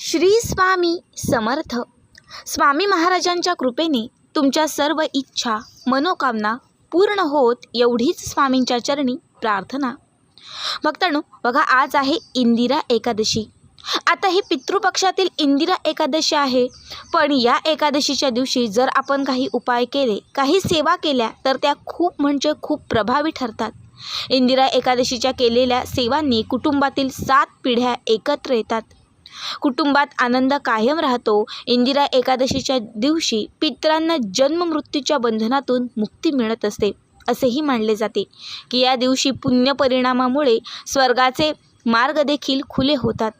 श्री स्वामी समर्थ. स्वामी महाराजांच्या कृपेने तुमच्या सर्व इच्छा मनोकामना पूर्ण होत एवढीच स्वामींच्या चरणी प्रार्थना. भक्तांनो बघा आज आहे इंदिरा एकादशी. आता ही पितृपक्षातील इंदिरा एकादशी आहे. पण या एकादशीच्या दिवशी जर आपण काही उपाय केले काही सेवा केल्या तर त्या खूप म्हणजे खूप प्रभावी ठरतात. इंदिरा एकादशीच्या केलेल्या सेवांनी कुटुंबातील सात पिढ्या एकत्र येतात. कुटुंबात आनंद कायम राहतो. इंदिरा एकादशीच्या दिवशी पितरांना जन्म मृत्यूच्या बंधनातून मुक्ती मिळत असते असेही मानले जाते. की या दिवशी पुण्य परिणामामुळे स्वर्गाचे मार्ग देखील खुले होतात.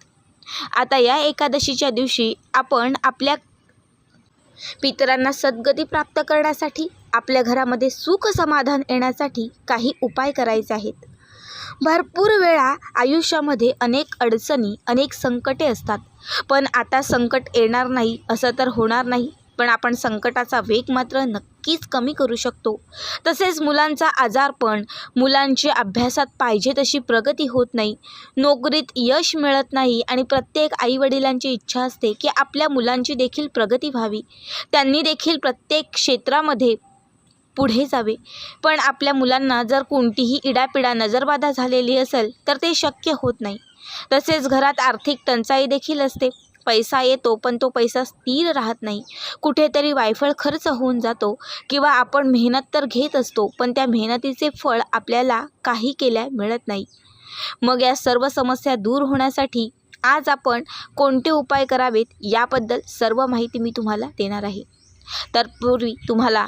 आता या एकादशीच्या दिवशी आपण आपल्या पितरांना सद्गती प्राप्त करण्यासाठी आपल्या घरामध्ये सुख समाधान येण्यासाठी काही उपाय करायचे आहेत. भरपूर वेळा आयुष्यामध्ये अनेक अडचणी अनेक संकटे असतात. पण आता संकट येणार नाही असं तर होणार नाही. पण आपण संकटाचा वेग मात्र नक्कीच कमी करू शकतो. तसेच मुलांचा आजारपण मुलांची अभ्यासात पाहिजे तशी प्रगती होत नाही. नोकरीत यश मिळत नाही आणि प्रत्येक आईवडिलांची इच्छा असते की आपल्या मुलांची देखील प्रगती व्हावी. त्यांनी देखील प्रत्येक क्षेत्रामध्ये पुढे जावे. पण आपल्या मुलांना जर कोणतीही इडापिडा नजरबाधा झालेली असेल तर ते शक्य होत नाही. तसेच घरात आर्थिक टंचाई देखील असते. पैसा येतो पण तो पैसा स्थिर राहत नाही. कुठेतरी वायफळ खर्च होऊन जातो किंवा आपण मेहनत तर घेत असतो पण त्या मेहनतीचे फळ आपल्याला काही केल्या मिळत नाही. मग या सर्व समस्या दूर होण्यासाठी आज आपण कोणते उपाय करावेत याबद्दल सर्व माहिती मी तुम्हाला देणार आहे. तर पूर्वी तुम्हाला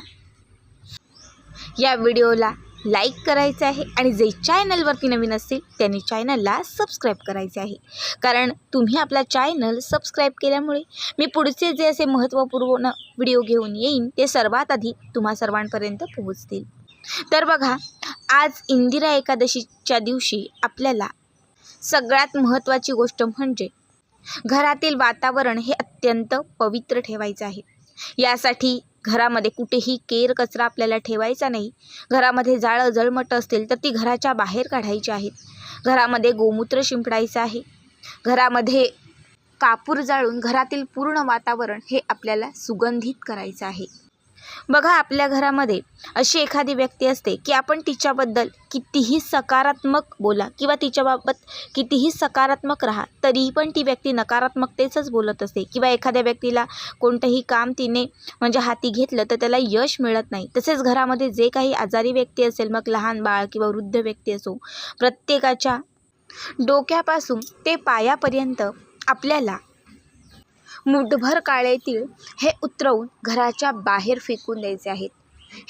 या व्हिडिओला लाईक करायचं आहे आणि जे चॅनलवरती नवीन असतील त्यांनी चॅनलला सबस्क्राईब करायचे आहे. कारण तुम्ही आपला चॅनल सबस्क्राईब केल्यामुळे मी पुढचे जे असे महत्त्वपूर्ण व्हिडिओ घेऊन येईन ते सर्वात आधी तुम्हा सर्वांपर्यंत पोहोचतील. तर बघा आज इंदिरा एकादशीच्या दिवशी आपल्याला सगळ्यात महत्त्वाची गोष्ट म्हणजे घरातील वातावरण हे अत्यंत पवित्र ठेवायचं आहे. यासाठी घरामध्ये कुठेही केर कचरा आपल्याला ठेवायचा नाही. घरामध्ये जाळं जळमटं असतील तर ती घराच्या बाहेर काढायची आहेत. घरामध्ये गोमूत्र शिंपडायचं आहे. घरामध्ये कापूर जाळून घरातील पूर्ण वातावरण हे आपल्याला सुगंधित करायचं आहे. बघा आपल्या घरामध्ये अशी एखादी व्यक्ती असते की आपण तिच्याबद्दल कितीही सकारात्मक बोला किंवा तिच्याबाबत कितीही सकारात्मक राहा तरीही पण ती व्यक्ती नकारात्मकतेचंच बोलत असते. किंवा एखाद्या व्यक्तीला कोणतंही काम तिने म्हणजे हाती घेतलं तर त्याला यश मिळत नाही. तसेच घरामध्ये जे काही आजारी व्यक्ती असेल मग लहान बाळ किंवा वृद्ध व्यक्ती असो प्रत्येकाच्या डोक्यापासून ते पायापर्यंत आपल्याला मुठभर काळे तीळ हे उतरवून घराच्या बाहेर फेकून द्यायचे आहेत.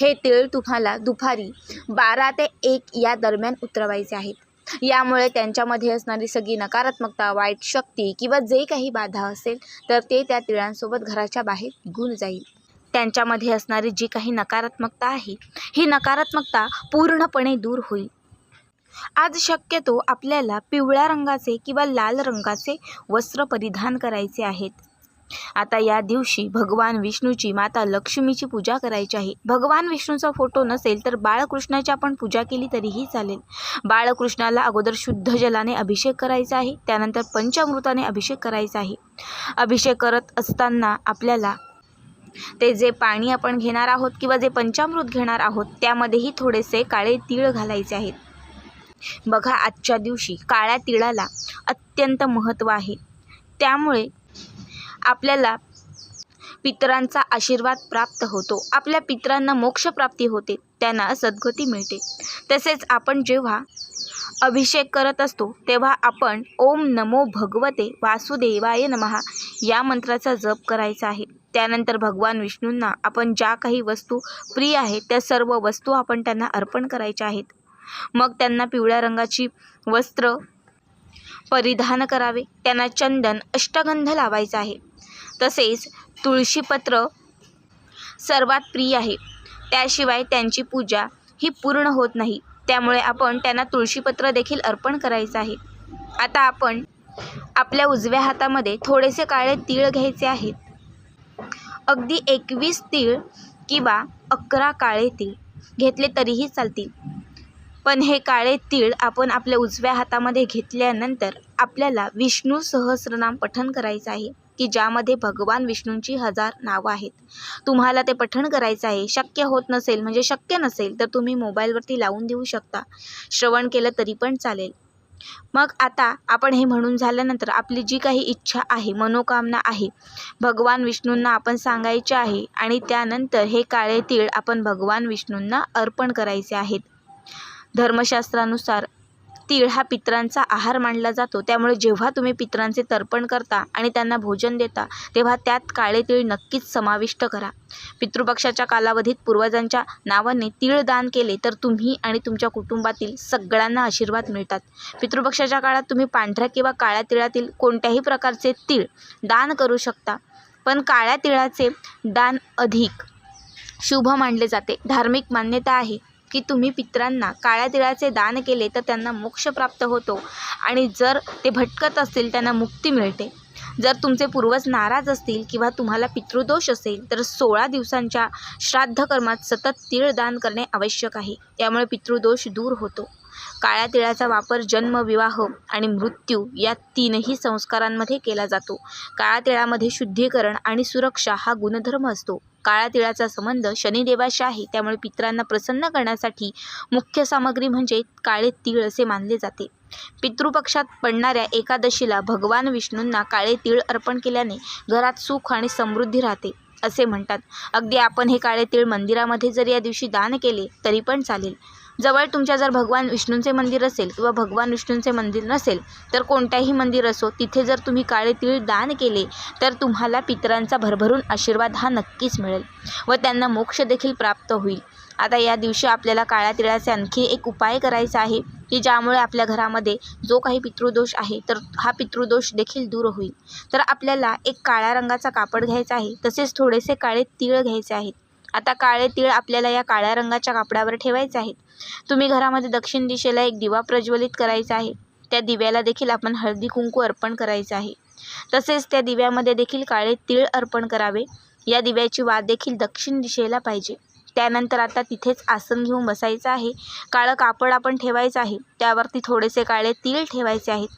हे तीळ तुम्हाला दुपारी बारा ते एक या दरम्यान उतरवायचे आहेत. यामुळे त्यांच्यामध्ये असणारी सगळी नकारात्मकता वाईट शक्ती किंवा जे काही बाधा असेल तर ते त्या तिळांसोबत घराच्या बाहेर निघून जाईल. त्यांच्यामध्ये असणारी जी काही नकारात्मकता आहे ही नकारात्मकता पूर्णपणे दूर होईल. आज शक्यतो आपल्याला पिवळ्या रंगाचे किंवा लाल रंगाचे वस्त्र परिधान करायचे आहेत. आता या दिवशी भगवान विष्णूची माता लक्ष्मीची पूजा करायची आहे. भगवान विष्णूचा फोटो नसेल तर बाळकृष्णाची आपण पूजा केली तरीही चालेल. बाळकृष्णाला अगोदर शुद्ध जलाने अभिषेक करायचा आहे. त्यानंतर पंचामृताने अभिषेक करायचा आहे. अभिषेक करत असताना आपल्याला ते जे पाणी आपण घेणार आहोत किंवा जे पंचामृत घेणार आहोत त्यामध्येही थोडेसे काळे तीळ घालायचे आहेत. बघा आजच्या दिवशी काळ्या तिळाला अत्यंत महत्त्व आहे. त्यामुळे आपल्याला पितरांचा आशीर्वाद प्राप्त होतो. आपल्या पितरांना मोक्षप्राप्ती होते त्यांना सद्गती मिळते. तसेच आपण जेव्हा अभिषेक करत असतो तेव्हा आपण ओम नमो भगवते वासुदेवाय नमहा या मंत्राचा जप करायचा आहे. त्यानंतर भगवान विष्णूंना आपण ज्या काही वस्तू प्रिय आहेत त्या सर्व वस्तू आपण त्यांना अर्पण करायच्या आहेत. मग त्यांना पिवळ्या रंगाची वस्त्र परिधान करावे. त्यांना चंदन अष्टगंध लावायचा आहे. तसेच तुळशीपत्र सर्वात प्रिय आहे. त्याशिवाय त्यांची पूजा ही पूर्ण होत नाही. त्यामुळे आपण त्यांना तुळशीपत्र देखील अर्पण करायचं आहे. आता आपण आपल्या उजव्या हातामध्ये थोडेसे काळे तीळ घ्यायचे आहेत. अगदी एकवीस तीळ किंवा अकरा काळे तीळ घेतले तरीही चालतील. पण हे काळे तीळ आपण आपल्या उजव्या हातामध्ये घेतल्यानंतर आपल्याला विष्णू सहस्रनाम पठण करायचं आहे. की ज्यामध्ये भगवान विष्णूंची हजार नावं आहेत. तुम्हाला ते पठण करायचं आहे. शक्य होत नसेल म्हणजे शक्य नसेल तर तुम्ही मोबाईलवरती लावून देऊ शकता. श्रवण केलं तरी पण चालेल. मग आता आपण हे म्हणून झाल्यानंतर आपली जी काही इच्छा आहे मनोकामना आहे भगवान विष्णूंना आपण सांगायचे आहे आणि त्यानंतर हे काळे तीळ आपण भगवान विष्णूंना अर्पण करायचे आहेत. धर्मशास्त्रानुसार तीळ हा पितरांचा आहार मानला जातो. त्यामुळे जेव्हा तुम्ही पितरांचे तर्पण करता आणि त्यांना भोजन देता तेव्हा त्यात काळे तीळ नक्कीच समाविष्ट करा. पितृपक्षाच्या कालावधीत पूर्वजांच्या नावाने तीळ दान केले तर तुम्ही आणि तुमच्या कुटुंबातील सगळ्यांना आशीर्वाद मिळतात. पितृपक्षाच्या काळात तुम्ही पांढऱ्या किंवा काळ्या तिळातील कोणत्याही प्रकारचे तीळ दान करू शकता पण काळ्या तिळाचे दान अधिक शुभ मानले जाते. धार्मिक मान्यता आहे. की तुम्ही पितरांना काळ्या तिळाचे दान केले तर त्यांना मोक्ष प्राप्त होतो. आणि जर ते भटकत असतील त्यांना मुक्ती मिळते. जर तुमचे पूर्वज नाराज असतील किंवा तुम्हाला पितृदोष असेल तर सोळा दिवसांच्या श्राद्ध कर्मात सतत तीळ दान करणे आवश्यक आहे. त्यामुळे पितृदोष दूर होतो. काळ्या तिळाचा वापर जन्म विवाह आणि मृत्यू या तीनही संस्कारांमध्ये केला जातो. काळ्या तिळामध्ये शुद्धीकरण आणि सुरक्षा हा गुणधर्म असतो. काळ्या तिळाचा संबंध शनिदेवाशी आहे त्यामुळे पितरांना प्रसन्न करण्यासाठी मुख्य सामग्री म्हणजे काळे तीळ असे मानले जाते. पितृपक्षात पडणाऱ्या एकादशीला भगवान विष्णूंना काळे तीळ अर्पण केल्याने घरात सुख आणि समृद्धी राहते असे म्हणतात. अगदी आपण हे काळे तीळ मंदिरामध्ये जर या दिवशी दान केले तरी पण चालेल. जवळ तुमच्या जर भगवान विष्णूंचे मंदिर असेल किंवा भगवान विष्णूंचे मंदिर नसेल तर कोणत्याही मंदिर असो तिथे जर तुम्ही काळे तीळ दान केले तर तुम्हाला पितरांचा भरभरून आशीर्वाद हा नक्कीच मिळेल व त्यांना मोक्ष देखील प्राप्त होईल. आता या दिवशी आपल्याला काळ्या तिळाचे आणखी एक उपाय करायचा आहे की ज्यामुळे आपल्या घरामध्ये जो काही पितृदोष आहे तर हा पितृदोष देखील दूर होईल. तर आपल्याला एक काळ्या रंगाचा कापड घ्यायचा आहे तसेच थोडेसे काळे तीळ घ्यायचे आहेत. आता काळे तीळ आपल्याला या काळ्या रंगाच्या कापडावर ठेवायचे आहेत. तुम्ही घरामध्ये दक्षिण दिशेला एक दिवा प्रज्वलित करायचा आहे. त्या दिव्याला देखील आपण हळदी कुंकू अर्पण करायचं आहे. तसेच त्या दिव्यामध्ये देखील काळे तीळ अर्पण करावे. या दिव्याची वाद देखील दक्षिण दिशेला पाहिजे. त्यानंतर आता तिथेच आसन घेऊन बसायचं आहे. काळं कापड आपण ठेवायचं आहे. त्यावरती थोडेसे काळे तीळ ठेवायचे आहेत.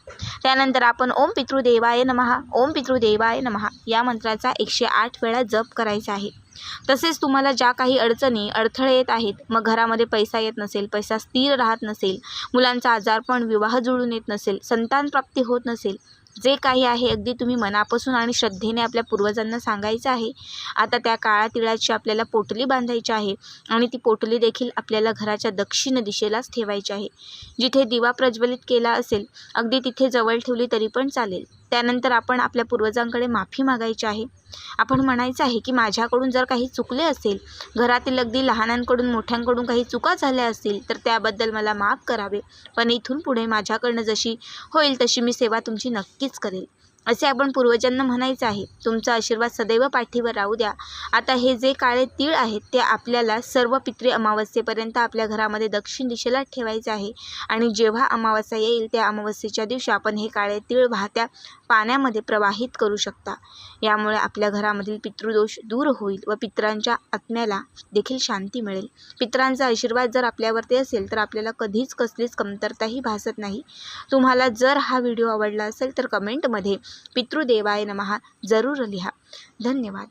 त्यानंतर आपण ओम पितृदेवाय नमहा ओम पितृदेवाय नमहा या मंत्राचा एकशे आठ वेळा जप करायचा आहे. तसेच तुम्हाला ज्या काही अडचणी अडथळे येत आहेत मग घरामध्ये पैसा येत नसेल पैसा स्थिर राहत नसेल मुलांचा आजारपण विवाह जुळून येत नसेल संतानप्राप्ती होत नसेल जे काही आहे अगदी तुम्ही मनापासून आणि श्रद्धेने आपल्या पूर्वजांना सांगायचं आहे. आता त्या काळ्या तिळाची आपल्याला पोटली बांधायची आहे आणि ती पोटली देखील आपल्याला घराच्या दक्षिण दिशेलाच ठेवायची आहे. जिथे दिवा प्रज्वलित केला असेल अगदी तिथे जवळ ठेवली तरी पण चालेल. त्यानंतर आपण आपल्या पूर्वजांकडे माफी मागायची आहे. आपण म्हणायचं आहे की माझ्याकडून जर काही चुकले असेल घरातील अगदी लहानांकडून मोठ्यांकडून काही चुका झाल्या असतील तर त्याबद्दल मला माफ करावे. पण इथून पुढे माझ्याकडनं जशी होईल तशी मी सेवा तुमची नक्कीच करेल. असे आपण पूर्वजांना म्हणायचं आहे. तुमचा आशीर्वाद सदैव पाठीवर राहू द्या. आता हे जे काळे तीळ आहेत ते आपल्याला सर्व पितृ अमावस्येपर्यंत आपल्या घरामध्ये दक्षिण दिशेला ठेवायचे आहे. आणि जेव्हा अमावस्या येईल त्या अमावस्येच्या दिवशी आपण हे काळे तीळ वाहत्या पाण्यामध्ये प्रवाहित करू शकता. यामुळे आपल्या घरामधील पितृदोष दूर होईल व पितरांच्या आत्म्याला देखील शांती मिळेल. पितरांचा आशीर्वाद जर आपल्यावरती असेल तर आपल्याला कधीच कसलीच कमतरताही भासत नाही. तुम्हाला जर हा व्हिडिओ आवडला असेल तर कमेंटमध्ये पितृदेवाय नमहा जरूर लिहा. धन्यवाद.